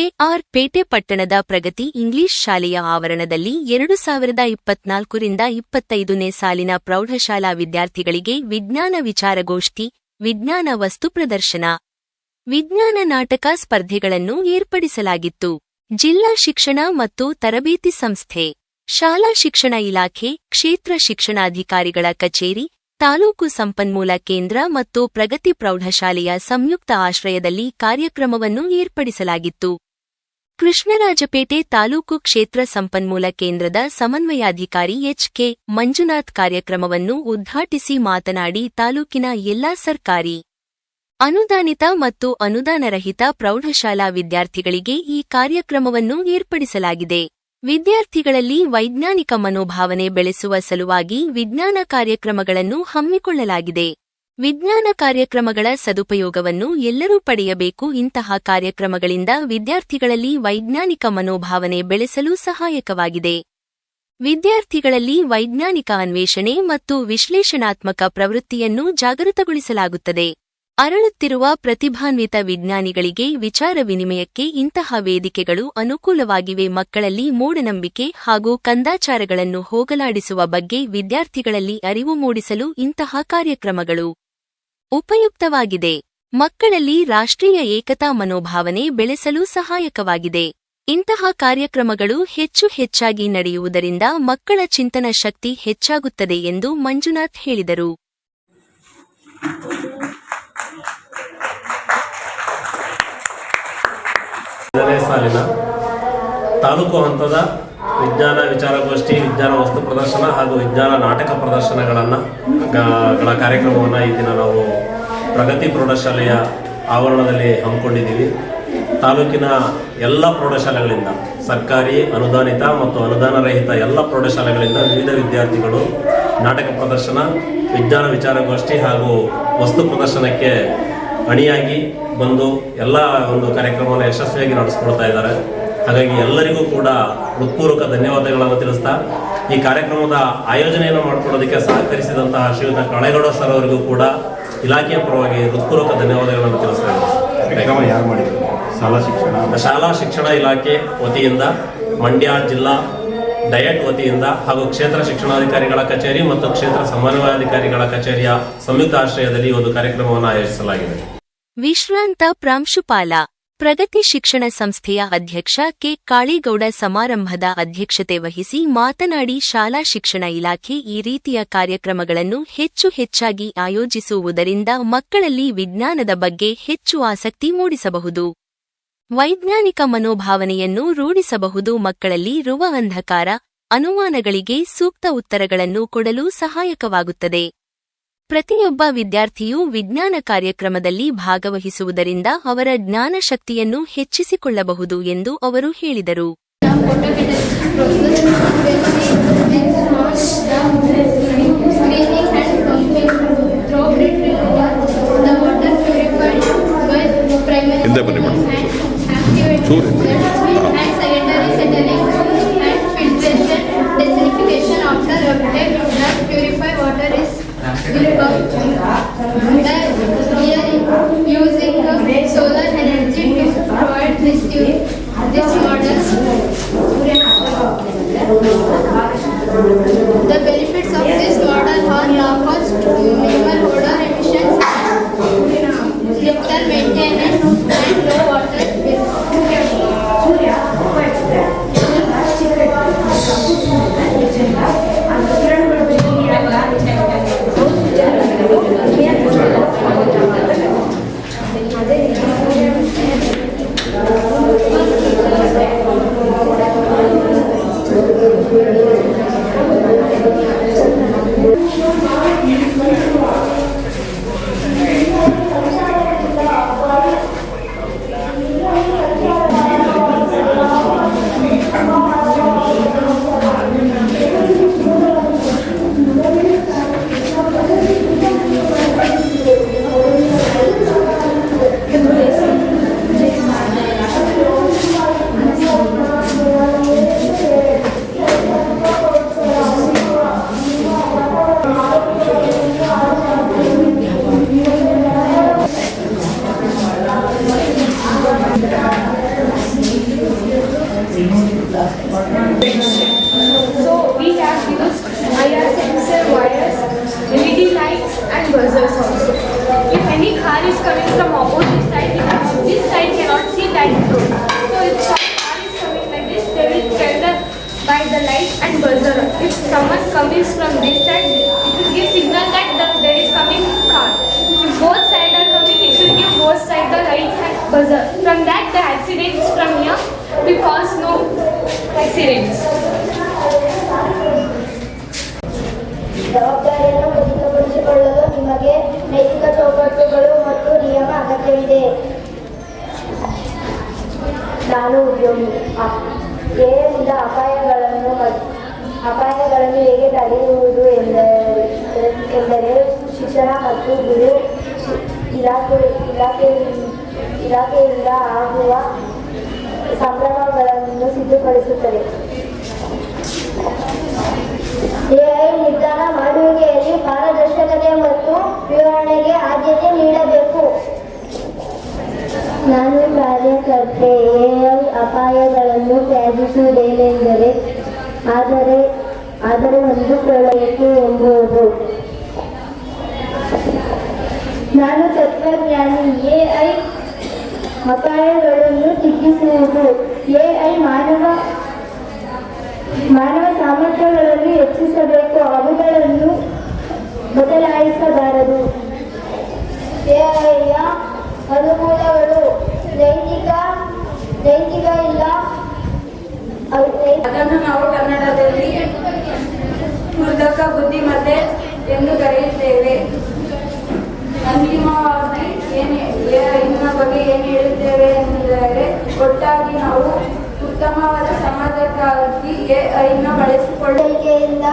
K R ಪೇಟೆ ಪಟ್ಟಣದ ಪ್ರಗತಿ English ಶಾಲೆಯ ಆವರಣದಲ್ಲಿ ಎರಡು ಸಾವಿರದ ಇಪ್ಪತ್ನಾಲ್ಕರಿಂದ ಇಪ್ಪತ್ತೈದನೇ ಸಾಲಿನ ಪ್ರೌಢಶಾಲಾ ವಿದ್ಯಾರ್ಥಿಗಳಿಗೆ ವಿಜ್ಞಾನ ವಿಚಾರಗೋಷ್ಠಿ, ವಿಜ್ಞಾನ ವಸ್ತು ಪ್ರದರ್ಶನ. ವಿಜ್ಞಾನ ನಾಟಕ ಸ್ಪರ್ಧೆಗಳನ್ನು ಏರ್ಪಡಿಸಲಾಗಿತ್ತು. ಜಿಲ್ಲಾ ಶಿಕ್ಷಣ ಮತ್ತು ತರಬೇತಿ ಸಂಸ್ಥೆ, ಶಾಲಾ ಶಿಕ್ಷಣ ಇಲಾಖೆ, ಕ್ಷೇತ್ರ ಶಿಕ್ಷಣಾಧಿಕಾರಿಗಳ ಕಚೇರಿ, ತಾಲೂಕು ಸಂಪನ್ಮೂಲ ಕೇಂದ್ರ ಮತ್ತು ಪ್ರಗತಿ ಪ್ರೌಢಶಾಲೆಯ ಸಂಯುಕ್ತ ಆಶ್ರಯದಲ್ಲಿ ಕಾರ್ಯಕ್ರಮವನ್ನು ಏರ್ಪಡಿಸಲಾಗಿತ್ತು. ಕೃಷ್ಣರಾಜಪೇಟೆ ತಾಲೂಕು ಕ್ಷೇತ್ರ ಸಂಪನ್ಮೂಲ ಕೇಂದ್ರದ ಸಮನ್ವಯಾಧಿಕಾರಿ ಎಚ್ಕೆ ಮಂಜುನಾಥ್ ಕಾರ್ಯಕ್ರಮವನ್ನು ಉದ್ಘಾಟಿಸಿ ಮಾತನಾಡಿ ತಾಲೂಕಿನ ಎಲ್ಲಾ ಸರ್ಕಾರಿ ಅನುದಾನಿತ ಮತ್ತು ಅನುದಾನರಹಿತ ಪ್ರೌಢಶಾಲಾ ವಿದ್ಯಾರ್ಥಿಗಳಿಗೆ ಈ ಕಾರ್ಯಕ್ರಮವನ್ನು ಏರ್ಪಡಿಸಲಾಗಿದೆ. ವಿದ್ಯಾರ್ಥಿಗಳಲ್ಲಿ ವೈಜ್ಞಾನಿಕ ಮನೋಭಾವನೆ ಬೆಳೆಸುವ ಸಲುವಾಗಿ ವಿಜ್ಞಾನ ಕಾರ್ಯಕ್ರಮಗಳನ್ನು ಹಮ್ಮಿಕೊಳ್ಳಲಾಗಿದೆ. ವಿಜ್ಞಾನ ಕಾರ್ಯಕ್ರಮಗಳ ಸದುಪಯೋಗವನ್ನು ಎಲ್ಲರೂ ಪಡೆಯಬೇಕು. ಇಂತಹ ಕಾರ್ಯಕ್ರಮಗಳಿಂದ ವಿದ್ಯಾರ್ಥಿಗಳಲ್ಲಿ ವೈಜ್ಞಾನಿಕ ಮನೋಭಾವನೆ ಬೆಳೆಸಲು ಸಹಾಯಕವಾಗಿದೆ. ವಿದ್ಯಾರ್ಥಿಗಳಲ್ಲಿ ವೈಜ್ಞಾನಿಕ ಅನ್ವೇಷಣೆ ಮತ್ತು ವಿಶ್ಲೇಷಣಾತ್ಮಕ ಪ್ರವೃತ್ತಿಯನ್ನು ಜಾಗೃತಗೊಳಿಸಲಾಗುತ್ತದೆ. ಅರಳುತ್ತಿರುವ ಪ್ರತಿಭಾನ್ವಿತ ವಿಜ್ಞಾನಿಗಳಿಗೆ ವಿಚಾರ ವಿನಿಮಯಕ್ಕೆ ಇಂತಹ ವೇದಿಕೆಗಳು ಅನುಕೂಲವಾಗಿವೆ. ಮಕ್ಕಳಲ್ಲಿ ಮೂಢನಂಬಿಕೆ ಹಾಗೂ ಕಂದಾಚಾರಗಳನ್ನು ಹೋಗಲಾಡಿಸುವ ಬಗ್ಗೆ ವಿದ್ಯಾರ್ಥಿಗಳಲ್ಲಿ ಅರಿವು ಮೂಡಿಸಲು ಇಂತಹ ಕಾರ್ಯಕ್ರಮಗಳು ಉಪಯುಕ್ತವಾಗಿದೆ. ಮಕ್ಕಳಲ್ಲಿ ರಾಷ್ಟ್ರೀಯ ಏಕತಾ ಮನೋಭಾವನೆ ಬೆಳೆಸಲು ಸಹಾಯಕವಾಗಿದೆ. ಇಂತಹ ಕಾರ್ಯಕ್ರಮಗಳು ಹೆಚ್ಚು ಹೆಚ್ಚಾಗಿ ನಡೆಯುವುದರಿಂದ ಮಕ್ಕಳ ಚಿಂತನ ಶಕ್ತಿ ಹೆಚ್ಚಾಗುತ್ತದೆ ಎಂದು ಮಂಜುನಾಥ್ ಹೇಳಿದರು. ಸಾಲಿನ ತಾಲೂಕು ಹಂತದ ವಿಜ್ಞಾನ ವಿಚಾರಗೋಷ್ಠಿ, ವಿಜ್ಞಾನ ವಸ್ತು ಪ್ರದರ್ಶನ ಹಾಗೂ ವಿಜ್ಞಾನ ನಾಟಕ ಪ್ರದರ್ಶನಗಳನ್ನು ಗಳ ಕಾರ್ಯಕ್ರಮವನ್ನು ಈ ದಿನ ನಾವು ಪ್ರಗತಿ ಪ್ರೌಢಶಾಲೆಯ ಆವರಣದಲ್ಲಿ ಹಮ್ಮಿಕೊಂಡಿದ್ದೀವಿ. ತಾಲೂಕಿನ ಎಲ್ಲ ಪ್ರೌಢಶಾಲೆಗಳಿಂದ ಸರ್ಕಾರಿ, ಅನುದಾನಿತ ಮತ್ತು ಅನುದಾನರಹಿತ ಎಲ್ಲ ಪ್ರೌಢಶಾಲೆಗಳಿಂದ ವಿವಿಧ ವಿದ್ಯಾರ್ಥಿಗಳು ನಾಟಕ ಪ್ರದರ್ಶನ, ವಿಜ್ಞಾನ ವಿಚಾರಗೋಷ್ಠಿ ಹಾಗೂ ವಸ್ತು ಪ್ರದರ್ಶನಕ್ಕೆ ಅಣಿಯಾಗಿ ಬಂದು ಎಲ್ಲ ಒಂದು ಕಾರ್ಯಕ್ರಮವನ್ನು ಯಶಸ್ವಿಯಾಗಿ ನಡೆಸ್ಕೊಳ್ತಾ ಇದ್ದಾರೆ. ಹಾಗಾಗಿ ಎಲ್ಲರಿಗೂ ಕೂಡ ಹೃತ್ಪೂರ್ವಕ ಧನ್ಯವಾದಗಳನ್ನು ತಿಳಿಸ್ತಾ ಈ ಕಾರ್ಯಕ್ರಮದ ಆಯೋಜನೆಯನ್ನು ಮಾಡಿಕೊಡೋದಕ್ಕೆ ಸಹಕರಿಸಿದಂತಹ ಶ್ರೀಯುತ ಕಳೆಗೌಡ ಸರ್ ಅವರಿಗೂ ಕೂಡ ಇಲಾಖೆಯ ಪರವಾಗಿ ಹೃತ್ಪೂರ್ವಕ ಧನ್ಯವಾದಗಳನ್ನು ತಿಳಿಸ್ತಾ ಇದ್ದಾರೆ ಕಾರ್ಯಕ್ರಮ ಯಾರು ಮಾಡಿದ್ರು? ಶಾಲಾ ಶಿಕ್ಷಣ? ಶಾಲಾ ಶಿಕ್ಷಣ ಇಲಾಖೆ ವತಿಯಿಂದ ಮಂಡ್ಯ ಜಿಲ್ಲಾ ಡಯಟ್ ವತಿಯಿಂದ ಹಾಗೂ ಕ್ಷೇತ್ರ ಶಿಕ್ಷಣಾಧಿಕಾರಿಗಳ ಕಚೇರಿ ಮತ್ತು ಕ್ಷೇತ್ರ ಸಮನ್ವಯಾಧಿಕಾರಿಗಳ ಕಚೇರಿಯ ಸಂಯುಕ್ತ ಆಶ್ರಯದಲ್ಲಿ ಒಂದು ಕಾರ್ಯಕ್ರಮವನ್ನು ಆಯೋಜಿಸಲಾಗಿದೆ. ವಿಶ್ರಾಂತ ಪ್ರಾಂಶುಪಾಲ ಪ್ರಗತಿ ಶಿಕ್ಷಣ ಸಂಸ್ಥೆಯ ಅಧ್ಯಕ್ಷ ಕೆ. ಕಾಳೇಗೌಡ ಸಮಾರಂಭದ ಅಧ್ಯಕ್ಷತೆ ವಹಿಸಿ ಮಾತನಾಡಿ, ಶಾಲಾ ಶಿಕ್ಷಣ ಇಲಾಖೆ ಈ ರೀತಿಯ ಕಾರ್ಯಕ್ರಮಗಳನ್ನು ಹೆಚ್ಚು ಹೆಚ್ಚಾಗಿ ಆಯೋಜಿಸುವುದರಿಂದ ಮಕ್ಕಳಲ್ಲಿ ವಿಜ್ಞಾನದ ಬಗ್ಗೆ ಹೆಚ್ಚು ಆಸಕ್ತಿ ಮೂಡಿಸಬಹುದು. ವೈಜ್ಞಾನಿಕ ಮನೋಭಾವನೆಯನ್ನು ರೂಢಿಸಬಹುದು. ಮಕ್ಕಳಲ್ಲಿ ರುವ ಅಂಧಕಾರ, ಅನುಮಾನಗಳಿಗೆ ಸೂಕ್ತ ಉತ್ತರಗಳನ್ನು ಕೊಡಲು ಸಹಾಯಕವಾಗುತ್ತದೆ. ಪ್ರತಿಯೊಬ್ಬ ವಿದ್ಯಾರ್ಥಿಯು ವಿಜ್ಞಾನ ಕಾರ್ಯಕ್ರಮದಲ್ಲಿ ಭಾಗವಹಿಸುವುದರಿಂದ ಅವರ ಜ್ಞಾನ ಶಕ್ತಿಯನ್ನು ಹೆಚ್ಚಿಸಿಕೊಳ್ಳಬಹುದು ಎಂದು ಅವರು ಹೇಳಿದರು. Solar energy to provide this this model someone comes from this side, it will give signal that the, there is coming car. If both sides are coming, it will give both sides the light and buzzer. From that, the accidents from here will cause no accidents. ಜವಾಬ್ದಾರಿಯನ್ನು ಖಚಿತಪಡಿಸಿಕೊಳ್ಳಲು ನಿಮಗೆ ನೈತಿಕ ಚೌಕಟ್ಟುಗಳು ಮತ್ತು ನಿಯಮ ಅಗತ್ಯವಿದೆ ನಾನು ಉದ್ಯೋಗಿ ಏನಿಂದ ಅಪಾಯಗಳನ್ನು ಮ- ಅಪಾಯಗಳನ್ನು ಹೇಗೆ ತಡೆಯುವುದು ಎಂದರೆ ಎಂದರೆ ಶಿಕ್ಷಣ ಮತ್ತು ಗುರು ಇಲಾಖೆ ಇಲಾಖೆ ಇಲಾಖೆಯಿಂದ ಆಗುವ ಸಂಭ್ರಮಗಳನ್ನು ಸಿದ್ಧಪಡಿಸುತ್ತದೆ. ಎಐ ನಿರ್ಧಾರ ಮಾಡುವಿಕೆಯಲ್ಲಿ ಪಾರದರ್ಶಕತೆ ಮತ್ತು ವಿವರಣೆಗೆ ಆದ್ಯತೆ ನೀಡಬೇಕು. ನಾನು ಕಾರ್ಯಕರ್ತೆ ಎಐ ಅಪಾಯಗಳನ್ನು ತ್ಯಜಿಸುವುದೇನೆಂದರೆ ಆದರೆ ಆದರೆ ಹೊಂದಿಕೊಳ್ಳಬೇಕು ಎಂಬುದು ನಾನು ತತ್ವಜ್ಞಾನಿ ಎಐ ಅಪಾಯಗಳನ್ನು ತಗ್ಗಿಸುವುದು ಎಐ ಮಾನವ ಮಾನವ ಸಾಮರ್ಥ್ಯಗಳನ್ನು ಹೆಚ್ಚಿಸಬೇಕು. ಅವುಗಳನ್ನು ಬದಲಾಯಿಸಬಾರದು. ಎಐಯ ಅನುಕೂಲಗಳು. ನೈತಿಕ ನೈತಿಕ ಇಲ್ಲ. ಅದನ್ನು ನಾವು ಕನ್ನಡದಲ್ಲಿ ಕೃತಕ ಬುದ್ಧಿಮತ್ತೆ ಎಂದು ಕರೆಯುತ್ತೇವೆ. ಅಂತಿಮವಾಗಿ ಏನು ಇನ್ನ ಬಗ್ಗೆ ಏನು ಹೇಳುತ್ತೇವೆ ಎಂದರೆ, ಒಟ್ಟಾಗಿ ನಾವು ಉತ್ತಮವಾದ ಸಮಾಜಕ್ಕಾಗಿ ಐನ ಬಳಸಿಕೊಳ್ಳುವಿಕೆಯಿಂದ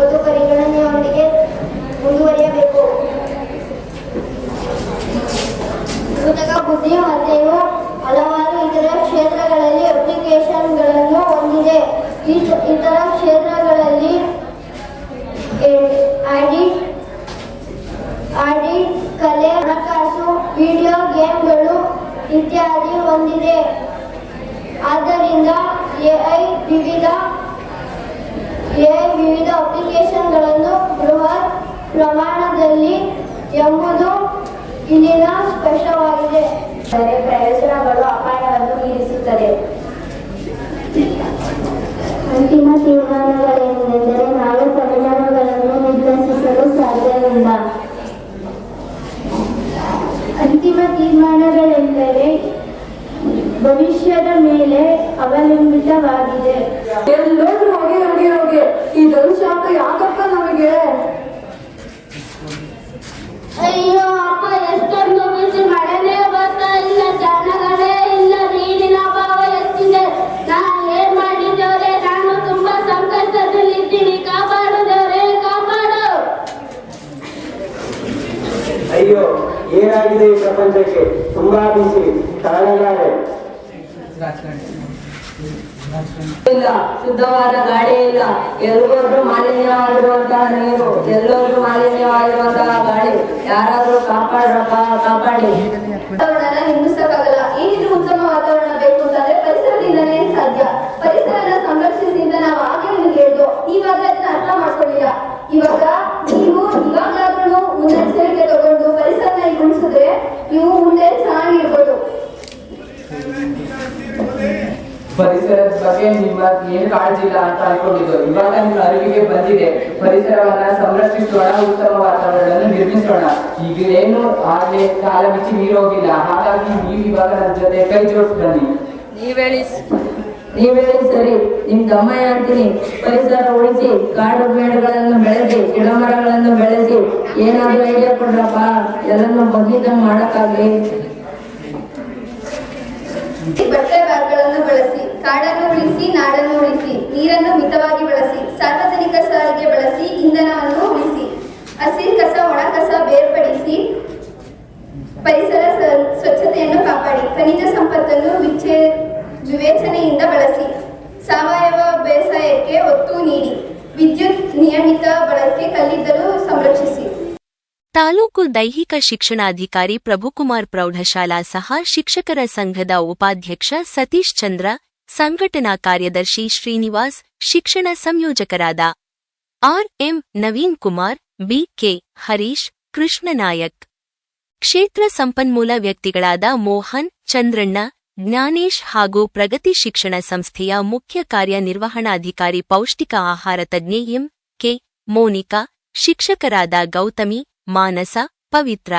ಒಂದು ಪರಿಗಣನೆಯೊಂದಿಗೆ ಮುಂದುವರಿಯಬೇಕು. ಕೃತಕ ಬುದ್ಧಿಮತ್ತೆಯು ಇತರ ಕ್ಷೇತ್ರಗಳಲ್ಲಿ ಆಡಿಟ್ ಆಡಿಟ್ ಕಲೆ, ಹಣಕಾಸು, ವಿಡಿಯೋ ಗೇಮ್ಗಳು ಇತ್ಯಾದಿ ಹೊಂದಿದೆ. ಆದ್ದರಿಂದ ಎಐ ವಿವಿಧ ಎಐ ವಿವಿಧ ಅಪ್ಲಿಕೇಶನ್ಗಳನ್ನು ಬೃಹತ್ ಪ್ರಮಾಣದಲ್ಲಿ ಎಂಬುದು ಇಲ್ಲಿನ ಸ್ಪಷ್ಟವಾಗಿದೆ. ಪ್ರಯೋಜನಗಳು ಅಪಾಯವನ್ನು ಮೀರಿಸುತ್ತದೆ. ಅಂತಿಮ ತೀರ್ಮಾನಗಳೆಂದರೆ ನಾವು ಪರಿಣಾಮಗಳನ್ನು ನಿರ್ಲಕ್ಷಿಸಲು ಸಾಧ್ಯವಿಲ್ಲ. ಅಂತಿಮ ತೀರ್ಮಾನಗಳೆಂದರೆ ಭವಿಷ್ಯದ ಮೇಲೆ ಅವಲಂಬಿತವಾಗಿದೆ ಏನಾಗಿದೆ ಈ ಪ್ರಪಂಚಕ್ಕೆ. ತುಂಬಾ ಬಿಸಿ. ತಾಳಲಾರೆ ಇಲ್ಲ ಶುದ್ಧವಾದ ಗಾಳಿ ಇಲ್ಲ. ಎಲ್ಲರಿಗೂ ಮಾಲಿನ್ಯವಾಗಿರುವಂತಹ ನೀರು ಎಲ್ಲರಿಗೂ ಮಾಲಿನ್ಯವಾಗಿರುವಂತಹ ಗಾಳಿ. ಯಾರಾದ್ರೂ ಕಾಪಾಡ್ರಪ್ಪ ಕಾಪಾಡಿ. ವಾತಾವರಣ ಇಲ್ಲ ಅಂತ ಅನ್ಕೊಂಡಿದ್ದು ಇವಾಗ ನಿಮ್ಮ ಅರಿವಿಗೆ ಬಂದಿದೆ. ಪರಿಸರವನ್ನ ಸಂರಕ್ಷಿಸೋಣ ಉತ್ತಮ ವಾತಾವರಣ ನಿರ್ಮಿಸೋಣ. ಈಗ ಏನು ಆಗ್ಲೇ ಕಾಲ ಮಿಚ್ಚಿ ನೀರೋಗಿಲ್ಲ. ಹಾಗಾಗಿ ನೀವು ಇವಾಗ ನನ್ನ ಜೊತೆ ಕೈ ಜೋಡಿಸ್ ಬನ್ನಿ. ನೀವೇಳಿ ನೀವೇಳಿ ಸರಿ ನಿಮ್ ಗಮ್ಮ ಹೇಳ್ತೀನಿ. ಪರಿಸರ ಉಳಿಸಿ ಕಾಡು ಮೇಡುಗಳನ್ನು ಬೆಳೆಸಿ ಗಿಡ ಮರಗಳನ್ನು ಬೆಳೆಸಿ ಏನಾದ್ರೂ ಐಡಿಯಾ ಕೊಡ್ರಪ್ಪ? ಎಲ್ಲಾನು ಬಗ್ಗಿದಂಗ್ ಮಾಡಕ್ಕಾಗ್ಲಿ. ಬಟ್ಟೆ ಬ್ಯಾಗ್ಗಳನ್ನು ಬಳಸಿ ಕಾಡನ್ನು ಉಳಿಸಿ, ನಾಡನ್ನು ಉಳಿಸಿ, ನೀರನ್ನು ಮಿತವಾಗಿ ಬಳಸಿ, ಸಾರ್ವಜನಿಕ ಸಾರಿಗೆ ಬಳಸಿ, ಇಂಧನವನ್ನು ಉಳಿಸಿ, ಹಸಿರು ಕಸ, ಒಣ ಕಸ ಬೇರ್ಪಡಿಸಿ, ಪರಿಸರ ಸ್ವಚ್ಛತೆಯನ್ನು ಕಾಪಾಡಿ, ಖನಿಜ ಸಂಪತ್ತನ್ನು ವಿಚೇ ವಿವೇಚನೆಯಿಂದ ಬಳಸಿ, ಸಾವಯವ ಬೇಸಾಯಕ್ಕೆ ಒತ್ತು ನೀಡಿ, ವಿದ್ಯುತ್ ನಿಯಮಿತ ಬಳಕೆ ಕಲ್ಲಿದ್ದಲು ಸಂರಕ್ಷಿಸಿ. ತಾಲೂಕು ದೈಹಿಕ ಶಿಕ್ಷಣಾಧಿಕಾರಿ ಪ್ರಭುಕುಮಾರ್ ಪ್ರೌಢಶಾಲಾ ಸಹ ಶಿಕ್ಷಕರ ಸಂಘದ ಉಪಾಧ್ಯಕ್ಷ ಸತೀಶ್ ಚಂದ್ರ ಸಂಘಟನಾ ಕಾರ್ಯದರ್ಶಿ ಶ್ರೀನಿವಾಸ್, ಶಿಕ್ಷಣ ಸಂಯೋಜಕರಾದ R M Naveen Kumar, B K Harish Krishnanayak ಕ್ಷೇತ್ರ ಸಂಪನ್ಮೂಲ ವ್ಯಕ್ತಿಗಳಾದ ಮೋಹನ್, ಚಂದ್ರಣ್ಣ, ಜ್ಞಾನೇಶ್ ಹಾಗೂ ಪ್ರಗತಿ ಶಿಕ್ಷಣ ಸಂಸ್ಥೆಯ ಮುಖ್ಯ ಕಾರ್ಯನಿರ್ವಹಣಾಧಿಕಾರಿ ಪೌಷ್ಟಿಕ ಆಹಾರ ತಜ್ಞೆ ಎಂ ಕೆ ಮೋನಿಕಾ, ಶಿಕ್ಷಕರಾದ ಗೌತಮಿ, ಮಾನಸ, ಪವಿತ್ರ.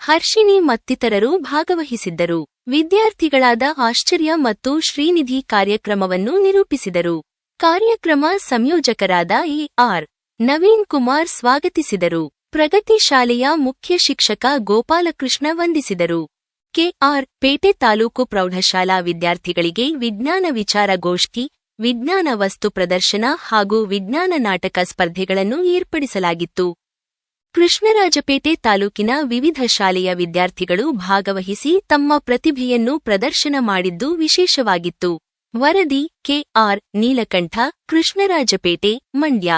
ಹರ್ಷಿಣಿ ಮತ್ತಿತರರು ಭಾಗವಹಿಸಿದ್ದರು. ವಿದ್ಯಾರ್ಥಿಗಳಾದ ಆಶ್ಚರ್ಯ ಮತ್ತು ಶ್ರೀನಿಧಿ ಕಾರ್ಯಕ್ರಮವನ್ನು ನಿರೂಪಿಸಿದರು. ಕಾರ್ಯಕ್ರಮ ಸಂಯೋಜಕರಾದ ಎ ಆರ್. ನವೀನ್ ಕುಮಾರ್ ಸ್ವಾಗತಿಸಿದರು. ಪ್ರಗತಿ ಶಾಲೆಯ ಮುಖ್ಯ ಶಿಕ್ಷಕ ಗೋಪಾಲಕೃಷ್ಣ ವಂದಿಸಿದರು. ಕೆಆರ್ ಪೇಟೆ ತಾಲೂಕು ಪ್ರೌಢಶಾಲಾ ವಿದ್ಯಾರ್ಥಿಗಳಿಗೆ ವಿಜ್ಞಾನ ವಿಚಾರಗೋಷ್ಠಿ ವಿಜ್ಞಾನ ವಸ್ತು ಪ್ರದರ್ಶನ ಹಾಗೂ ವಿಜ್ಞಾನ ನಾಟಕ ಸ್ಪರ್ಧೆಗಳನ್ನು ಏರ್ಪಡಿಸಲಾಗಿತ್ತು. ಕೃಷ್ಣರಾಜಪೇಟೆ ತಾಲೂಕಿನ ವಿವಿಧ ಶಾಲೆಯ ವಿದ್ಯಾರ್ಥಿಗಳು ಭಾಗವಹಿಸಿ ತಮ್ಮ ಪ್ರತಿಭೆಯನ್ನು ಪ್ರದರ್ಶನ ಮಾಡಿದ್ದು ವಿಶೇಷವಾಗಿತ್ತು. ವರದಿ ಕೆಆರ್ ನೀಲಕಂಠ, ಕೃಷ್ಣರಾಜಪೇಟೆ, ಮಂಡ್ಯ.